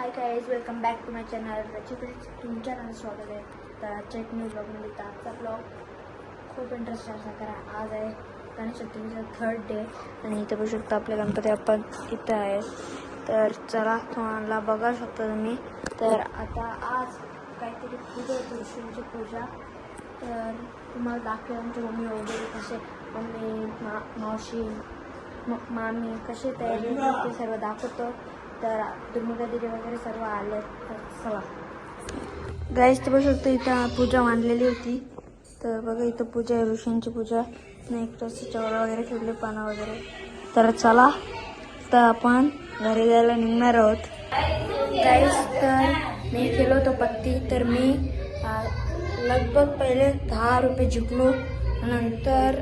Hi guys welcome back to my channel तुमच्या नाव स्वागत आहे. तर आजच्या एक न्यू ब्लॉगमध्ये तर आजचा ब्लॉग खूप इंटरेस्ट असा करा. आज आहे गणेश चतुर्थीचा थर्ड डे आणि इथे बघू शकता आपले गणपती आपण इथं आहे तर चला तुम्हाला बघा शकता तुम्ही. तर आता आज काहीतरी पूजा होती विष्णूची पूजा. तर तुम्हाला दाखवेल आमची मम्मी वगैरे कसे मम्मी मा मावशी मामी कसे तयारी ते सर्व दाखवतो. तर दुर्मिका दिदी वगैरे सर्व आले तर चला. गाईस तर बघू शकतो इथं पूजा मांडलेली होती. तर बघा इथं पूजा आहे ऋषींची पूजा. नाही एक वगैरे ठेवले पानं वगैरे. तर चला तर आपण घरी जायला निघणार आहोत. गाईस तर मी केलो होतो पत्ती. तर मी लगभग पहिले दहा रुपये जिंकलो. नंतर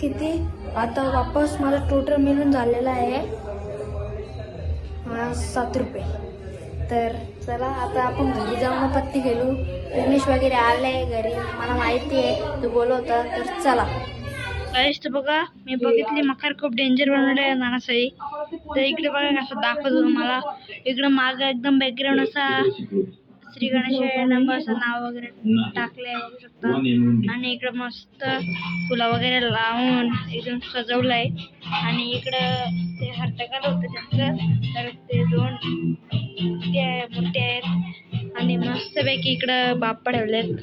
किती? आता वापस मला टोटल मिळून झालेला आहे सात रुपये. तर चला आता आपण घरी जाऊन पत्ती खेळू. विघ्नेश वगैरे आलाय घरी. मला माहिती आहे तू बोलवता तर चला. तर बघा मी बघितली मकार खूप डेंजर बनवले आहे नानासाई. तर इकडे बघा कसं दाखवतो तुम्हाला इकडं माग एकदम बॅकग्राऊंड असा श्री गणेश नंबर असं नाव वगैरे टाकले बघू शकता. आणि इकडं मस्त फुलं वगैरे लावून एकदम सजवलंय. आणि इकडं ते हरटकाल होतं त्यांचं. तर ते दोन मोठे आहेत आणि मस्तपैकी इकडं बाप ठेवलेत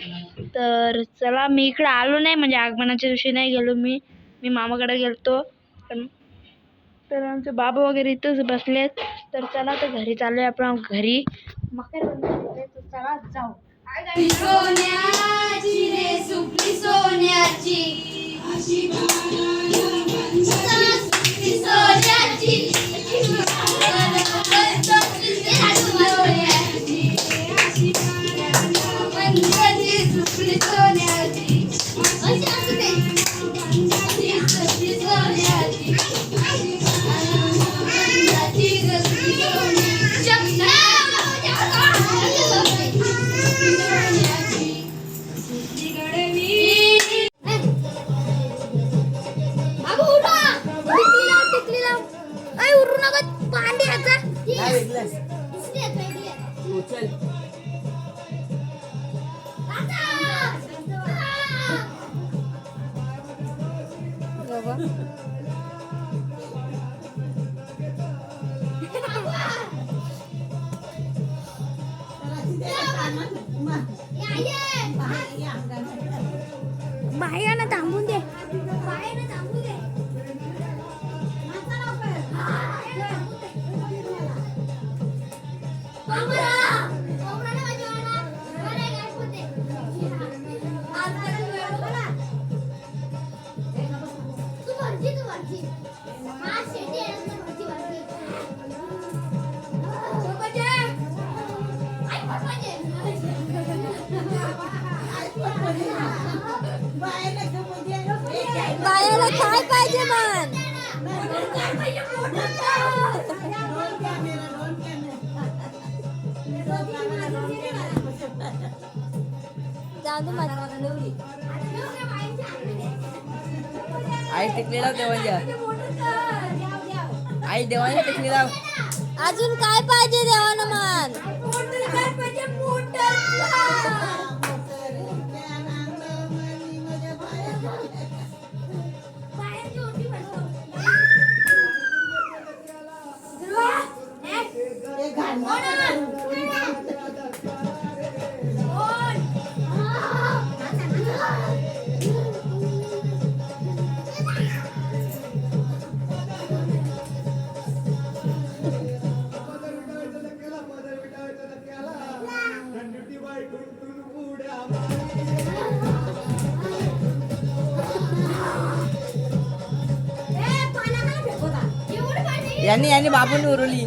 तर चला मी इकडं आलो नाही म्हणजे आगमनाच्या दिवशी नाही गेलो मी. मी मामाकडे गेलतो. पण तर आमचे बाबा वगैरे इथंच बसलेत. तर चला तर घरी चाललोय आपण घरी. मकर गणपती चला जाऊ. सोन्याची रे सुपली सोन्याची. सोन्याची पहिली आहे. बायाला काय पाहिजे मन जाऊ आई टिकली लाव देवांच्या आई देवांच्या टिकली लाव अजून काय पाहिजे देवानं मन? यांनी यांनी बाबून उरवली.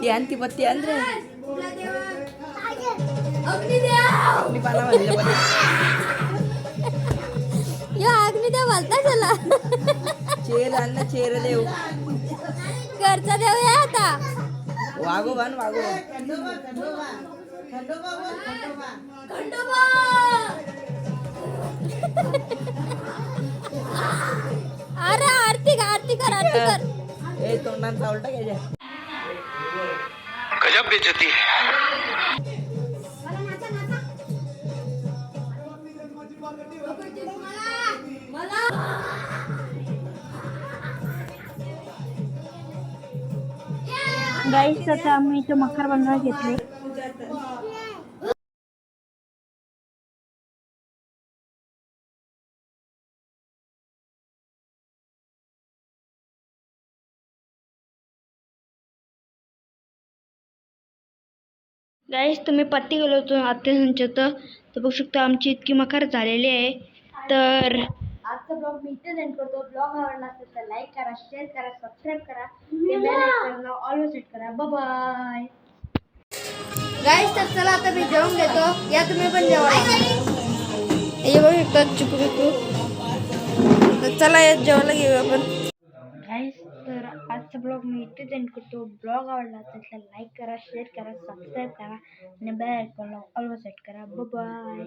ती आण ती पत्ती आण रे. मी पाला म्हणलं यो अग्नी देव बोलता चला चेर आण ना चेर देव. देव आहे आता. वागो बान वागो. अरे आरती आरती आरती कर आरती कर. ए तोंडात चावल टाकायच्या गजब बेइज्जती गाईस आता आम्ही इथं मखर बनवायला घेतले गाईस तुम्ही पत्ती गेलो होतो आत्या तर तर बघू शकता आमची इतकी मखर झालेली आहे. तर आजचा ब्लॉग मी इथेच एंड करतो ब्लॉग आवडला असेल तर लाईक करा शेअर करा सबस्क्राईब करा बेल ऑलवेज सेट करा। बाय गाईस तर चला आता मी जेवण घेतो या तुम्ही पण जेवायला हे बघू शकता चिकू बिकू तर चला या जेवायला घेऊया आपण गाईस तर आजचा ब्लॉग मी इथेच एंड करतो ब्लॉग आवडला असेल तर लाईक करा शेअर करा सबस्क्राईब करा आणि बेल आयकॉनला ऑलवेज सेट करा। बाय